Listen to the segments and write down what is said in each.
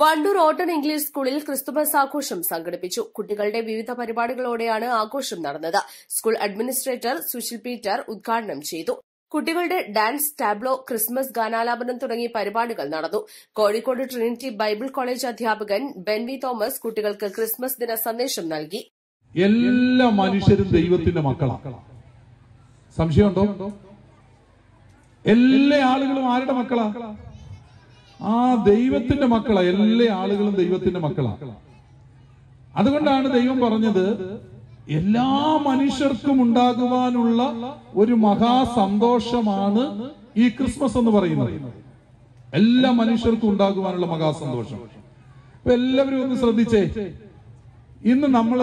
വണ്ടൂർ ഓട്ടൺ ഇംഗ്ലീഷ് സ്കൂളിൽ ക്രിസ്തുമസ് ആഘോഷം സംഘടിപ്പിച്ചു. കുട്ടികളുടെ വിവിധ പരിപാടികളോടെയാണ് ആഘോഷം നടന്നത്. സ്കൂൾ അഡ്മിനിസ്ട്രേറ്റർ സുശിൽ പീറ്റർ ഉദ്ഘാടനം ചെയ്തു. കുട്ടികളുടെ ഡാൻസ് ടാബ്ലോ ക്രിസ്മസ് ഗാനാലാപനം തുടങ്ങിയ പരിപാടികൾ നടന്നു. കോഴിക്കോട് ട്രിനിറ്റി ബൈബിൾ കോളേജ് അധ്യാപകൻ ബെൻവി തോമസ് കുട്ടികൾക്ക് ക്രിസ്മസ് ദിന സന്ദേശം നൽകി. എല്ലാ മനുഷ്യരും ദൈവത്തിന്റെ മക്കളാണ്. സംശയമുണ്ടോ? എല്ലാ ആളുകളും ആരുടെ മക്കളാ? ആ ദൈവത്തിന്റെ മക്കളാ എല്ലാ ആളുകളും ദൈവത്തിന്റെ മക്കളാ. അതുകൊണ്ടാണ് ദൈവം പറഞ്ഞത് എല്ലാ മനുഷ്യർക്കും ഉണ്ടാകുവാനുള്ള ഒരു മഹാസന്തോഷമാണ് ഈ ക്രിസ്മസ് എന്ന് പറയുന്നത്. എല്ലാ മനുഷ്യർക്കും ഉണ്ടാകുവാനുള്ള മഹാസന്തോഷം. അപ്പൊ എല്ലാവരും ഒന്ന് ശ്രദ്ധിച്ചേ ഇന്ന് നമ്മൾ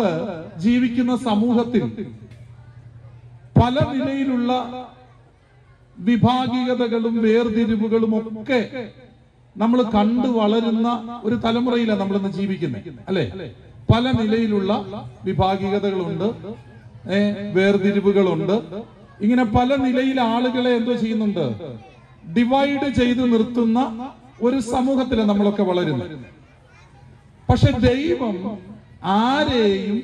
ജീവിക്കുന്ന സമൂഹത്തിൽ പല നിലയിലുള്ള വിഭാഗീയതകളും വേർതിരിവുകളും ഒക്കെ നമ്മൾ കണ്ടു വളരുന്ന ഒരു തലമുറയിലാണ് നമ്മൾ ഇന്ന് ജീവിക്കുന്നത് അല്ലെ? പല നിലയിലുള്ള വിഭാഗികതകളുണ്ട്. വേർതിരിവുകളുണ്ട്. ഇങ്ങനെ പല നിലയിൽ ആളുകളെ എന്തോ ചെയ്യുന്നുണ്ട്. ഡിവൈഡ് ചെയ്ത് നിർത്തുന്ന ഒരു സമൂഹത്തിലാണ് നമ്മളൊക്കെ വളരുന്നത് പക്ഷെ ദൈവം ആരെയും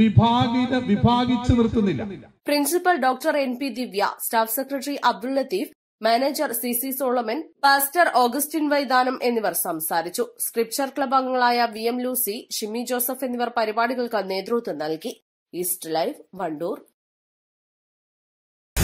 വിഭാഗിത വിഭാഗിച്ചു നിർത്തുന്നില്ല. Principal doctor N P Divya staff secretary Abdul Latheef manager C C Solomon pastor Augustine വൈദാനം എന്നിവർ സംസാരിച്ചു. സ്ക്രിപ്ചർ ക്ലബ് അംഗങ്ങളായ V M Lucy Shimi Joseph എന്നിവർ പരിപാടികൾക്ക് നേതൃത്വം നൽകി. East live Wandoor.